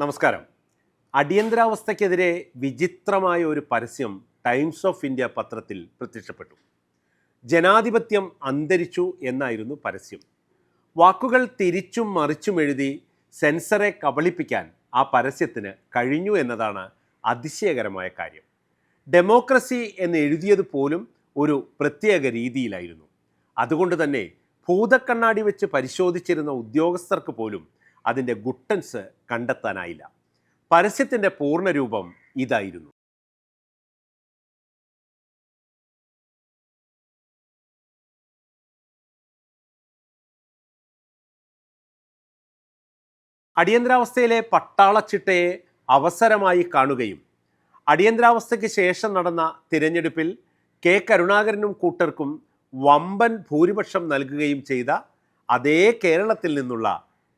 നമസ്കാരം. അടിയന്തരാവസ്ഥയ്ക്കെതിരെ വിചിത്രമായ ഒരു പരസ്യം ടൈംസ് ഓഫ് ഇന്ത്യ പത്രത്തിൽ പ്രത്യക്ഷപ്പെട്ടു. ജനാധിപത്യം അന്തരിച്ചു എന്നായിരുന്നു പരസ്യം. വാക്കുകൾ തിരിച്ചും മറിച്ചും എഴുതി സെൻസറെ കബളിപ്പിക്കാൻ ആ പരസ്യത്തിന് കഴിഞ്ഞു എന്നതാണ് അതിശയകരമായ കാര്യം. ഡെമോക്രസി എന്ന് എഴുതിയത് പോലും ഒരു പ്രത്യേക രീതിയിലായിരുന്നു. അതുകൊണ്ട് തന്നെ ഭൂതക്കണ്ണാടി വെച്ച് പരിശോധിച്ചിരുന്ന ഉദ്യോഗസ്ഥർക്ക് പോലും അതിന്റെ ഗുട്ടൻസ് കണ്ടെത്താനായില്ല. പരസ്യത്തിന്റെ പൂർണരൂപം ഇതായിരുന്നു. അടിയന്തരാവസ്ഥയിലെ പട്ടാളച്ചിട്ടയെ അവസരമായി കാണുകയും അടിയന്തരാവസ്ഥയ്ക്ക് ശേഷം നടന്ന തിരഞ്ഞെടുപ്പിൽ കെ. കരുണാകരനും കൂട്ടർക്കും വമ്പൻ ഭൂരിപക്ഷം നൽകുകയും ചെയ്ത അതേ കേരളത്തിൽ നിന്നുള്ള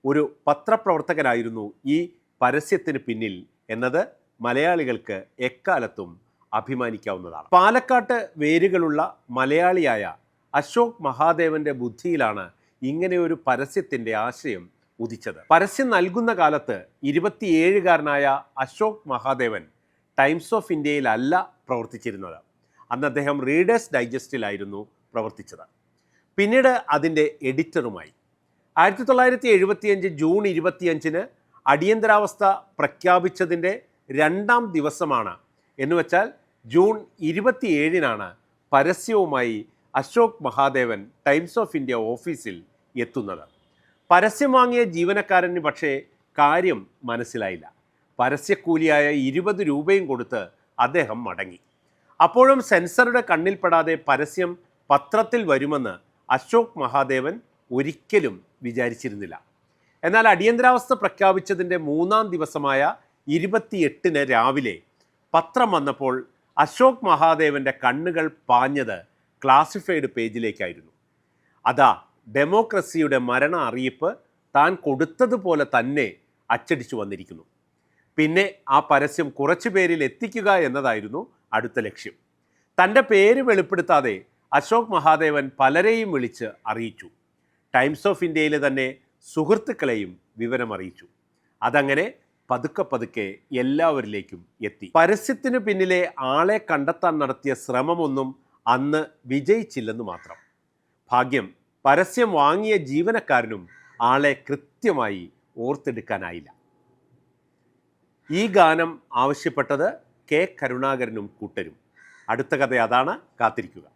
ഒരു പത്രപ്രവർത്തകനായിരുന്നു ഈ പരസ്യത്തിന് പിന്നിൽ എന്നത് മലയാളികൾക്ക് എക്കാലത്തും അഭിമാനിക്കാവുന്നതാണ്. പാലക്കാട്ട് വേരുകളുള്ള മലയാളിയായ അശോക് മഹാദേവന്റെ ബുദ്ധിയിലാണ് ഇങ്ങനെ ഒരു ആശയം ഉദിച്ചത്. പരസ്യം നൽകുന്ന കാലത്ത് ഇരുപത്തിയേഴുകാരനായ അശോക് മഹാദേവൻ ടൈംസ് ഓഫ് ഇന്ത്യയിലല്ല പ്രവർത്തിച്ചിരുന്നത്. അന്ന് അദ്ദേഹം റീഡേഴ്സ് ഡൈജസ്റ്റിലായിരുന്നു പ്രവർത്തിച്ചത്. പിന്നീട് അതിന്റെ എഡിറ്ററുമായി. ആയിരത്തി തൊള്ളായിരത്തി എഴുപത്തിയഞ്ച് ജൂൺ ഇരുപത്തിയഞ്ചിന് അടിയന്തരാവസ്ഥ പ്രഖ്യാപിച്ചതിന്റെ രണ്ടാം ദിവസമാണ്. എന്നുവെച്ചാൽ ജൂൺ ഇരുപത്തിയേഴിനാണ് പരസ്യവുമായി Ashok Mahadevan Times of India ഓഫീസിൽ എത്തുന്നത്. പരസ്യം വാങ്ങിയ ജീവനക്കാരന് പക്ഷേ കാര്യം മനസ്സിലായില്ല. പരസ്യക്കൂലിയായ ഇരുപത് രൂപയും കൊടുത്ത് അദ്ദേഹം മടങ്ങി. അപ്പോഴും സെൻസറുടെ കണ്ണിൽപ്പെടാതെ പരസ്യം പത്രത്തിൽ വരുമെന്ന് അശോക് മഹാദേവൻ ഒരിക്കലും വിചാരിച്ചിരുന്നില്ല. എന്നാൽ അടിയന്തരാവസ്ഥ പ്രഖ്യാപിച്ചതിന്റെ മൂന്നാം ദിവസമായ ഇരുപത്തിയെട്ടിന് രാവിലെ പത്രം വന്നപ്പോൾ അശോക് മഹാദേവന്റെ കണ്ണുകൾ പാഞ്ഞത് ക്ലാസിഫൈഡ് പേജിലേക്കായിരുന്നു. അതാ ഡെമോക്രസിയുടെ മരണ അറിയിപ്പ് താൻ കൊടുത്തതുപോലെ തന്നെ അച്ചടിച്ചു വന്നിരിക്കുന്നു. പിന്നെ ആ പരസ്യം കുറച്ചു പേരിൽ എത്തിക്കുക എന്നതായിരുന്നു അടുത്ത ലക്ഷ്യം. തന്റെ പേര് വെളിപ്പെടുത്താതെ അശോക് മഹാദേവൻ പലരെയും വിളിച്ച് അറിയിച്ചു. ടൈംസ് ഓഫ് ഇന്ത്യയിലെ തന്നെ സുഹൃത്തുക്കളെയും വിവരമറിയിച്ചു. അതങ്ങനെ പതുക്കെ പതുക്കെ എല്ലാവരിലേക്കും എത്തി. പരസ്യത്തിനു പിന്നിലെ ആളെ കണ്ടെത്താൻ നടത്തിയ ശ്രമമൊന്നും അന്ന് വിജയിച്ചില്ലെന്ന് മാത്രം. ഭാഗ്യം പരസ്യം വാങ്ങിയ ജീവനക്കാരനും ആളെ കൃത്യമായി ഓർത്തെടുക്കാനായില്ല. ഈ ഗാനം ആവശ്യപ്പെട്ടത് കെ കരുണാകരനും കൂട്ടരും. അടുത്ത കഥ അതാണ്. കാത്തിരിക്കുക.